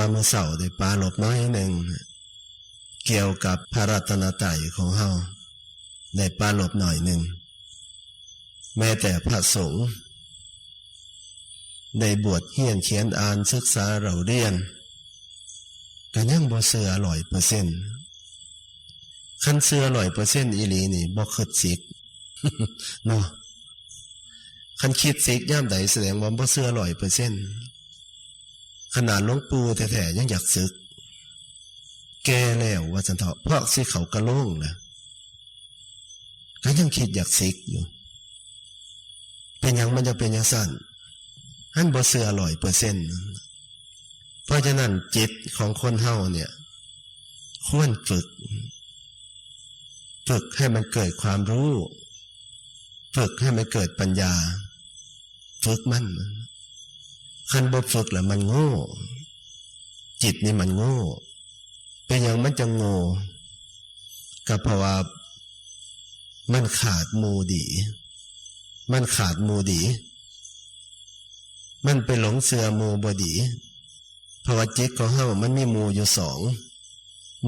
ว่าเมื่อเสาร์ได้ปลาหลบน้อยหนึ่ง เกี่ยวกับพระรัตนตรัยของเฮาได้ปลาหลบหน่อยหนึ่ง แม้แต่พระสงฆ์ได้บวชเฮียนเขียนอ่านศึกษาเราเรียนก็ยังบ่เสืออร่อยเปอร์เซ็นต์คันเสืออร่อยเปอร์เซ็นต์อีลีนี่บ่คิดสิกเนาะคันคิดสิกย่ามใดแสดงว่าบ่เสืออร่อยเปอร์เซ็นต์ ขนาดหลวงปู่แท้ๆยังอยากศึก แก่แล้วว่าสันเถาะเพราะสิเขากระโล่งนะก็ยังคิดอยากสิกอยู่ เป็นยังมันจะเป็นอยังสั้นหันบ่เสืออร่อยเปอร์เซ็นต์เพราะฉะนั้นจิตของคนเฮาเนี่ย ควรฝึก ฝึกให้มันเกิดความรู้ ฝึกให้มันเกิดปัญญา ฝึกมัน คันบ่ฝึกแหล้วมันโง่ จิตนี่มันโง่ เป็นอย่างมันจะโง่ก็เพราะว่ามันขาดมูดี มันขาดมูดี มันไปหลงเสือมูบดี เพราะว่าจิตของเฮามันมีมูอยู่สอง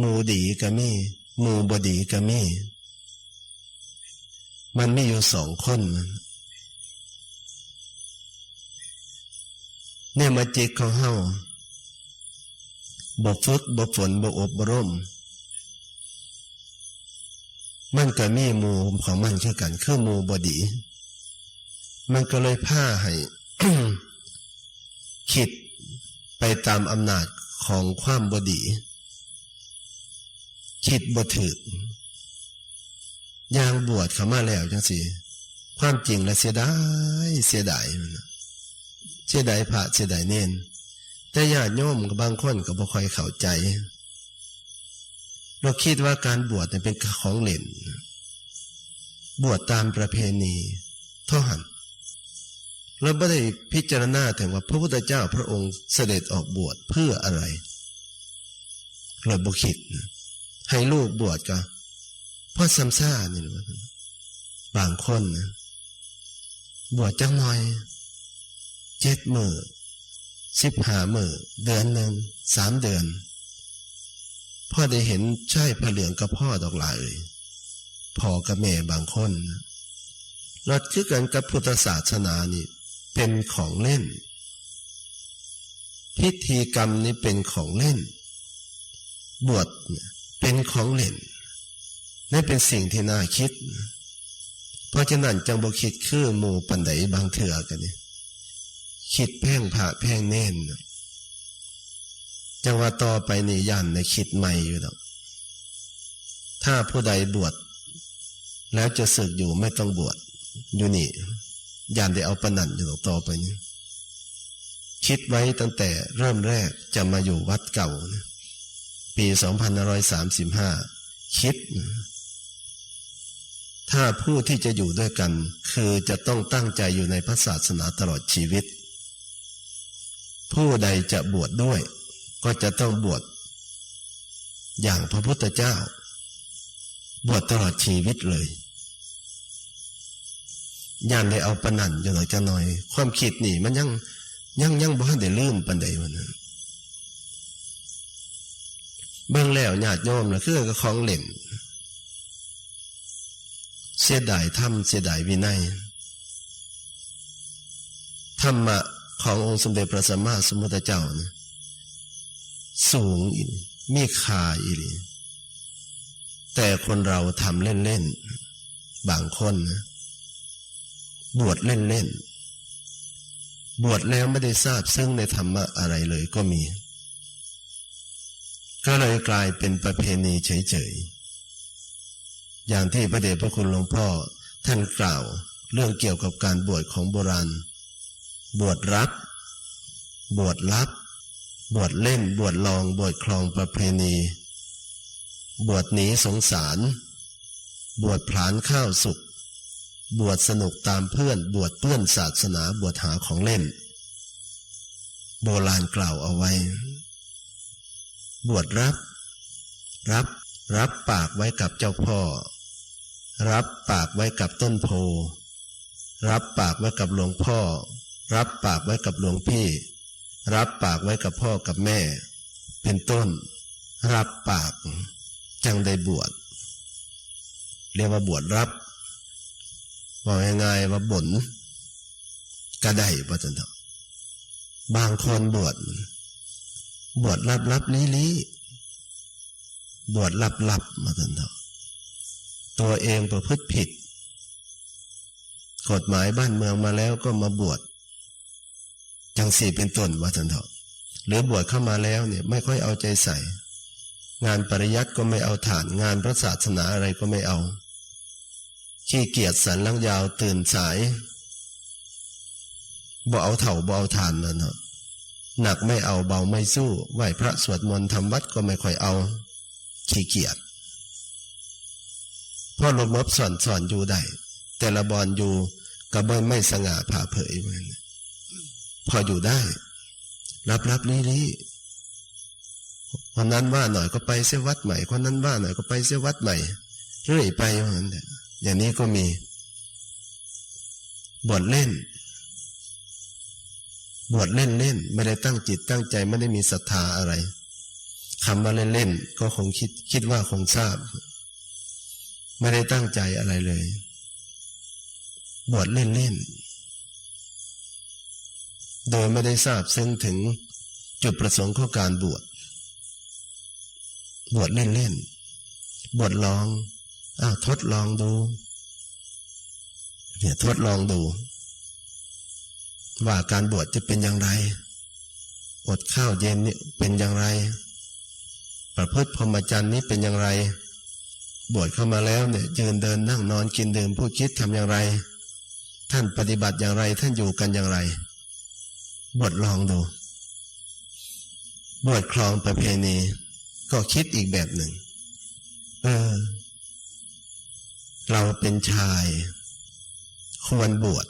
มูดีก็มี มูบดีก็มี มันมีอยู่สองคนมัน เนี่ยมาจิตของเฮาบกฝึกบกฝนบกอบบร่ม มันก็มีมูของมันเช่นกัน คือมูบอดี มันก็เลยผ้าให้คิดไปตามอำนาจของความบอดี คิดบ่ถึกยางบวชเขามาแล้วจังสิความจริงและเสียดายเสียดายมันนะ เสียดายพระเสียดายเน้นแต่ญาติโยมกับบางคนก็บ่ค่อยเข้าใจ เราคิดว่าการบวชเป็นของเล่น บวชตามประเพณีเท่าหันเราไม่ได้พิจารณาถึงว่าพระพุทธเจ้าพระองค์เสด็จออกบวชเพื่ออะไรเราบุคิด ให้ลูกบวชก็เพราะซ้ำซ่านี่นะบางคนนะบวชจังหน่อย เจ็ดมือสิบหามือเดือนหนึ่งสามเดือน พ่อได้เห็นใช่พระเหลืองกับพ่อดอกหลายพ่อกับแม่บางคนนะรถคือกันกับพุทธศาสนานี่เป็นของเล่น พิธีกรรมนี้เป็นของเล่น บวชเป็นของเล่นนี่เป็นสิ่งที่น่าคิด เพราะฉะนั้นจังบคิดคือหมู่ปันไดบางเถื่อกันนี่ คิดแพ่งผ่าแพ่งเน่นจังว่าต่อไปนี่ยันในคิดใหม่อยู่ดอก ถ้าผู้ใดบวชแล้วจะสึกอยู่ไม่ต้องบวชอยู่นี่ยันได้เอาปนันอยู่ต่อไปนี้คิดไว้ตั้งแต่เริ่มแรกจะมาอยู่วัดเก่านะปี2535คิด ถ้าผู้ที่จะอยู่ด้วยกัน คือจะต้องตั้งใจอยู่ในพระศาสนาตลอดชีวิต ผู้ใดจะบวชดด้วย ก็จะต้องบวชอย่างพระพุทธเจ้า บวชตลอดชีวิตเลยย่านได้เอาปนันอยู่หน่อยจะหน่อย ความคิดนี่ มันยังยังยังบ่ทันได้ลืมปันใดวันนั้นเบื้องแล้วญาติโยมนะคือก็ของเล่นเสียดายธรรมเสียดายวินัยธรรมะ ขององค์สมเด็จพระสัมมาสัมพุทธเจ้านะสูงอีมีค่าอีหลีแต่คนเราทำเล่นๆ บางคนนะบวชเล่นๆ บวชแล้วไม่ได้ทราบซึ่งในธรรมะอะไรเลยก็มี ก็เลยกลายเป็นประเพณีเฉยๆ อย่างที่พระเดชพระคุณหลวงพ่อท่านกล่าว เรื่องเกี่ยวกับการบวชของโบราณ บวชรับ บวชลับ บวชเล่น บวชลอง บวชคลองประเพณี บวชหนีสงสาร บวชผลานข้าวสุก บวชสนุกตามเพื่อน บวชเพื่อนศาสนา บวชหาของเล่น โบราณกล่าวเอาไว้ บวชรับ รับ รับปากไว้กับเจ้าพ่อ รับปากไว้กับต้นโพ รับปากไว้กับหลวงพ่อ รับปากไว้กับหลวงพี่ รับปากไว้กับพ่อกับแม่ เป็นต้น รับปาก จังได้บวชเรียกว่าบวชรับบอกง่ายๆว่าบ่นก็ได้ปะจันเถอบางคนบวชบวชรับรับลี้ลี้บวชรับรับมาจันเถอตัวเองประพฤติผิด กฎหมายบ้านเมืองมาแล้วก็มาบวช จังสี่เป็นต้นว่าจันเถอะหรือบวชเข้ามาแล้วเนี่ยไม่ค่อยเอาใจใส่ งานปริยัติก็ไม่เอาฐานงานพระศาสนาอะไรก็ไม่เอา ขี้เกียจสันลังยาวตื่นสายบ่เอาเถ่าบ่เอาฐานนั่นเถอะหนักไม่เอาเบาไม่สู้ไหวพระสวดมนต์ทำวัดก็ไม่ค่อยเอา ขี้เกียจพ่อลบมบสอนสอนอยู่ได้แต่ละบอลอยู่กระเบยไม่สง่าผ่าเผยเหมือน พออยู่ได้ รับรับลี้ลี้คนนั้นว่าหน่อยก็ไปเสวัดใหม่คนนั้นว่าหน่อยก็ไปเสวัดใหม่เรื่อยไปเหมือนเดอย่างนี้ก็มีบทเล่นบวชเล่นเล่นไม่ได้ตั้งจิตตั้งใจไม่ได้มีศรัทธาอะไรคำว่าเล่นเล่นก็คงคิดคิดว่าคงทราบ ไม่ได้ตั้งใจอะไรเลย บวชเล่นเล่น โดยไม่ได้ทราบซึ่งถึงจุดประสงค์ของการบวช บวชเล่นเล่นบวชลองอ้าวทดลองดู เนี่ยทดลองดู ว่าการบวชจะเป็นอย่างไร อดข้าวเย็นนี่เป็นอย่างไร ประพฤติพรหมจรรย์นี้เป็นอย่างไร บวชเข้ามาแล้วเนี่ยยืนเดินนั่งนอนกินดื่มพูดคิดทำอย่างไร ท่านปฏิบัติอย่างไรท่านอยู่กันอย่างไร บวชลองดูบวชคลองประเพณี ก็คิดอีกแบบหนึ่ง เออ เราเป็นชาย ควรบวช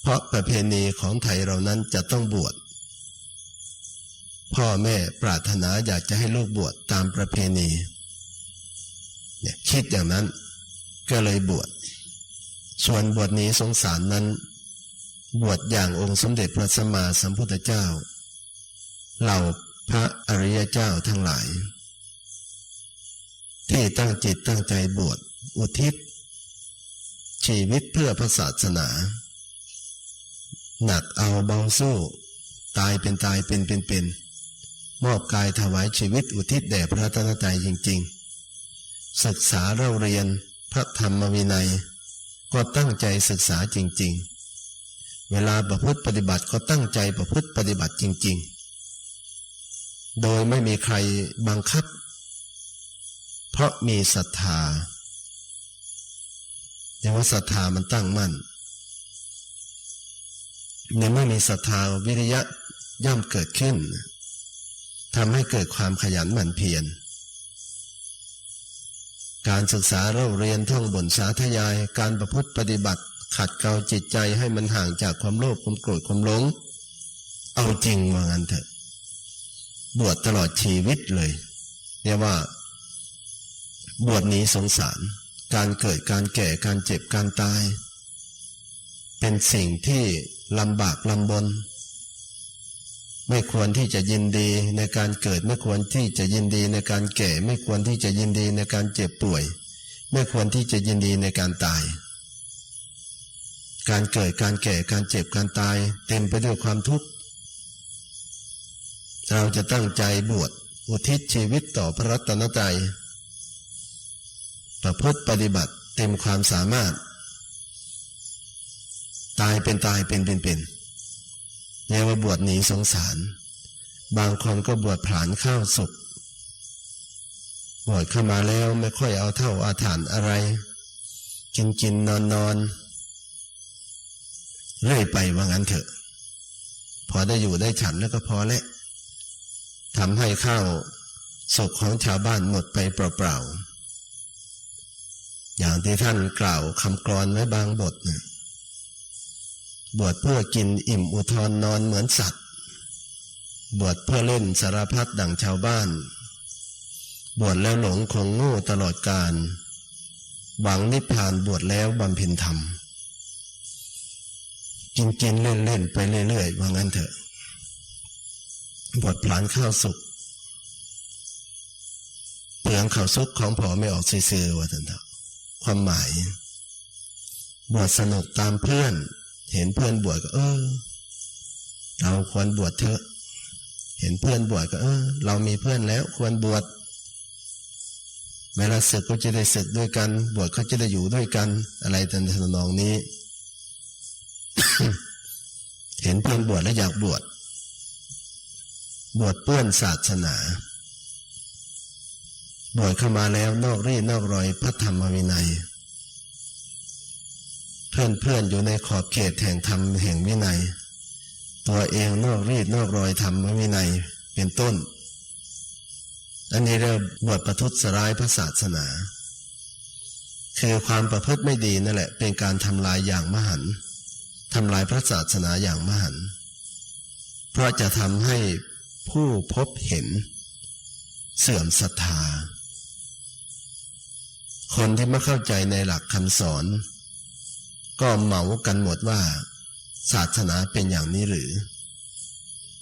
เพราะประเพณีของไทยเรานั้นจะต้องบวช พ่อแม่ปรารถนาอยากจะให้ลูกบวชตามประเพณี เนี่ยคิดอย่างนั้น ก็เลยบวชส่วนบวชนี้สงสารนั้น บวชอย่างองค์สมเด็จพระสัมมาสัมพุทธเจ้า เหล่าพระอริยเจ้าทั้งหลาย ที่ตั้งจิตตั้งใจบวชอุทิศ ชีวิตเพื่อพระศาสนา หนักเอาเบาสู้ ตายเป็นตายเป็นเป็นเป็นมอบกายถวายชีวิตอุทิศแด่พระตนใจจริง ๆ ศึกษาเราเรียนพระธรรมวินัย ก็ตั้งใจศึกษาจริง ๆ เวลาประพฤติปฏิบัติก็ตั้งใจประพฤติปฏิบัติจริง ๆ โดยไม่มีใครบังคับ เพราะมีศรัทธาแต่ว่าศรัทธามันตั้งมั่นในเมื่อมีศรัทธาวิริยะย่อมเกิดขึ้นทำให้เกิดความขยันหมั่นเพียร การศึกษาเราเรียนท่องบนสาธยาย การประพฤติปฏิบัติ ขัดเกลาจิตใจให้มันห่างจากความโลภความโกรธความหลง เอาจริงว่างั้นเถอะ บวชตลอดชีวิตเลยเรียกว่า บวชนี้สงสาร การเกิดการแก่การเจ็บการตาย เป็นสิ่งที่ลำบากลำบน ไม่ควรที่จะยินดีในการเกิด ไม่ควรที่จะยินดีในการแก่ ไม่ควรที่จะยินดีในการเจ็บป่วย ไม่ควรที่จะยินดีในการตาย การเกิดการแก่การเจ็บการตาย เต็มไปด้วยความทุกข์ เราจะตั้งใจบวชอุทิศชีวิตต่อพระรัตนตรัยประพฤติปฏิบัติเต็มความสามารถ ตายเป็นตายเป็นเป็นเป็นเรียว่าบวชหนีสงสาร บางคนก็บวชผานข้าวสุกบวชเข้ามาแล้วไม่ค่อยเอาเท่าอาถานอะไร กินกินนอนนอน เรื่อยไปว่างั้นเถอะ พอได้อยู่ได้ฉันแล้วก็พอแล้วทำให้ข้าวศกของชาวบ้านหมดไปเปล่าๆ อย่างที่ท่านกล่าวคำกรอนไว้บางบทนะบวชเพื่อกินอิ่มอุทธรนอนเหมือนสัตว์ บวชเพื่อเล่นสารพัดดั่งชาวบ้าน บวชแล้วหลงคงโง่ตลอดกาลหวังนิพพานบวชแล้วบำเพ็ญธรรม กินกินเล่นเล่นไปเรื่อยๆว่างั้นเถอะบวชพลานข้าวสุกเปลืองข้าวสุกของผอไม่ออกซื่อๆว่าท่านเถอะความหมายบวชสนุกตามเพื่อน เห็นเพื่อนบวชก็ เออ เราควรบวชเถอะ เห็นเพื่อนบวชก็ เออ เรามีเพื่อนแล้วควรบวชเวลาศึกก็จะได้ศึกด้วยกัน บวชก็จะได้อยู่ด้วยกัน อะไรต่างๆนองนี้ เห็นเพื่อนบวชแล้วอยากบวชบวชเปื้อนศาสนา บวชเข้ามาแล้วนอกรีนอกรอยพระธรรมวินัย เพื่อนเพื่อนอยู่ในขอบเขตแห่งธรรมแห่งวินัย ตัวเองนอกรีดนอกรอยธรรมวินัยเป็นต้น อันนี้เรียกบวชประทุษร้ายพระศาสนา คือความประพฤติไม่ดีนั่นแหละ เป็นการทำลายอย่างมหันต์ ทำลายพระศาสนาอย่างมหันเพราะจะทำให้ผู้พบเห็น เสื่อมศรัทธา คนที่ไม่เข้าใจในหลักคำสอน ก็เหมากันหมดว่า ศาสนาเป็นอย่างนี้หรือ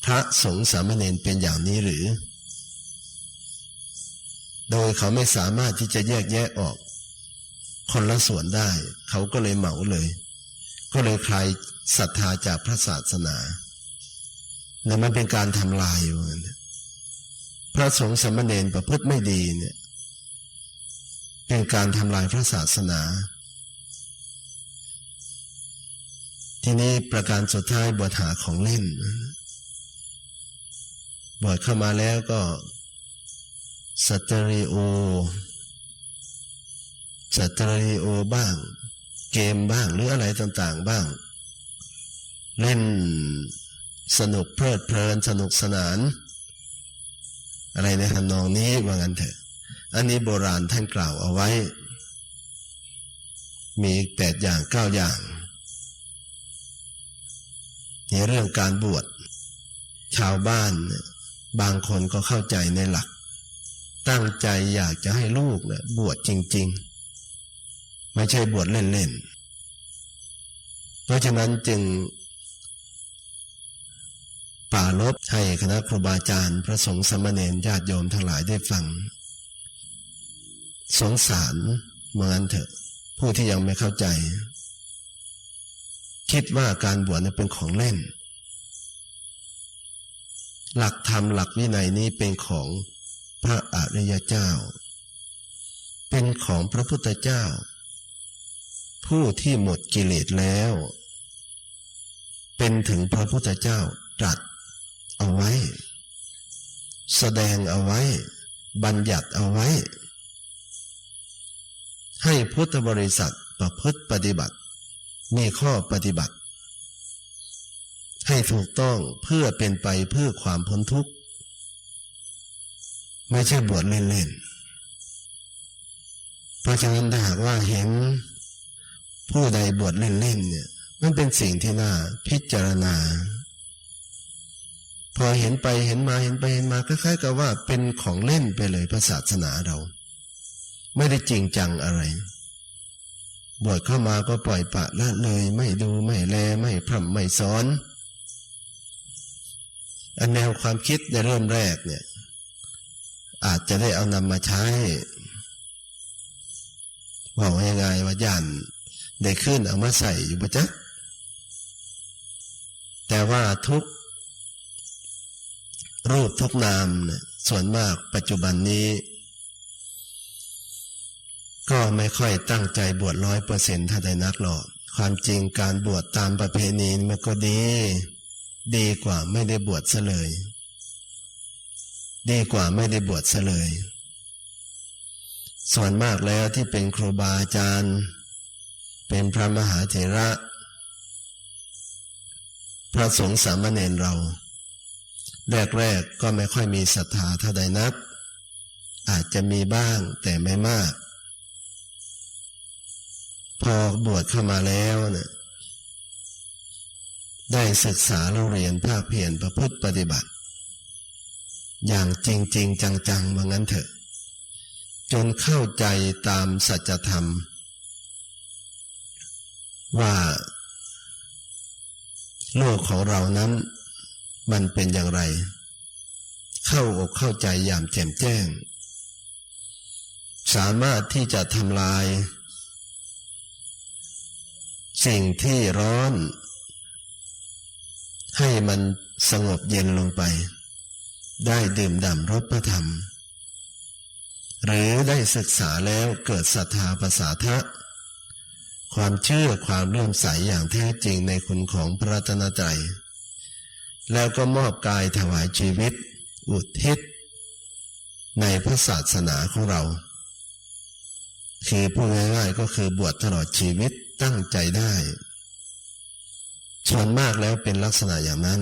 พระสงฆ์สามเณรเป็นอย่างนี้หรือ โดยเขาไม่สามารถที่จะแยกแยะออก คนละส่วนได้ เขาก็เลยเหมาเลย ก็เลยคลายศรัทธาจากพระศาสนาและมันเป็นการทำลายอยู่นะพระสงฆ์สามเณรประพฤติไม่ดีเนี่ยเป็นการทำลายพระศาสนา ทีนี้ประการสุดท้ายบวชหาของเล่นบวชเข้ามาแล้วก็สตอริโอสตอริโอบ้าง เกมบ้างหรืออะไรต่างๆบ้าง เล่นสนุกเพลิดเพลินสนุกสนาน อะไรในทำนองนี้ว่างั้นเถอะ อันนี้โบราณท่านกล่าวเอาไว้ มีแปดอย่างเก้าอย่าง ในเรื่องการบวชชาวบ้านบางคนก็เข้าใจในหลัก ตั้งใจอยากจะให้ลูกเนี่ยบวชจริง ๆ ไม่ใช่บวชเล่นๆ เพราะฉะนั้นจึงป่าลบให้คณะครูบาอาจารย์ พระสงฆ์สมณเณรญาติโยมทั้งหลายได้ฟัง สงสารเหมือนเถอะ ผู้ที่ยังไม่เข้าใจ คิดว่าการบวชเป็นของเล่น หลักธรรมหลักวินัยนี้เป็นของพระอริยเจ้า เป็นของพระพุทธเจ้า ผู้ที่หมดกิเลสแล้ว เป็นถึงพระพุทธเจ้าตรัสเอาไว้ แสดงเอาไว้ บัญญัติเอาไว้ ให้พุทธบริษัทประพฤติปฏิบัติ มีข้อปฏิบัติ ให้ถูกต้องเพื่อเป็นไปเพื่อความพ้นทุกข์ ไม่ใช่บวชเล่นๆเพราะฉะนั้นถ้าหากว่าเห็น ผู้ใดบวชเล่นๆเนี่ย มันเป็นสิ่งที่น่าพิจารณา พอเห็นไปเห็นมาเห็นไปเห็นมาคล้ายๆกับว่าเป็นของเล่นไปเลยพระศาสนาเรา ไม่ได้จริงจังอะไร บวชเข้ามาก็ปล่อยปะละเลยไม่ดูไม่แลไม่พร่ำไม่สอนอันแนวความคิดในเริ่มแรกเนี่ย อาจจะได้เอานำมาใช้บอกยังไงว่ายัน ได้ขึ้นเอามาใส่อยู่ปะจ๊ะแต่ว่าทุกรูปทุกนามเนี่ยส่วนมากปัจจุบันนี้ ก็ไม่ค่อยตั้งใจบวชร้อยเปอร์เซ็นต์ถ้าได้นักหรอก ความจริงการบวชตามประเพณีมันก็ดี ดีกว่าไม่ได้บวชซะเลย ดีกว่าไม่ได้บวชซะเลย ส่วนมากแล้วที่เป็นครูบาอาจารย์ เป็นพระมหาเถระ พระสงฆ์สามเณรเรา แรกๆก็ไม่ค่อยมีศรัทธาเท่าใดนัก อาจจะมีบ้างแต่ไม่มาก พอบวชเข้ามาแล้วเนะี่ยได้ศึกษาเราเรียนภาคเพียรประพฤติปฏิบัติ อย่างจริงจริงจังๆว่างั้นเถอะ จนเข้าใจตามสัจธรรม ว่าโลกของเรานั้น มันเป็นอย่างไร เข้าอกเข้าใจอย่างแจ่มแจ้ง สามารถที่จะทำลาย สิ่งที่ร้อน ให้มันสงบเย็นลงไป ได้ดื่มด่ำรสพระธรรม หรือได้ศึกษาแล้วเกิดศรัทธาภาษาทะ ความเชื่อความเลื่อมใสอย่างแท้จริงในคุณของพระรัตนตรัยแล้วก็มอบกายถวายชีวิต อุทิศ ในพระศาสนาของเรา คือพูดง่ายๆก็คือบวชตลอดชีวิตตั้งใจได้ส่วนมากแล้วเป็นลักษณะอย่างนั้น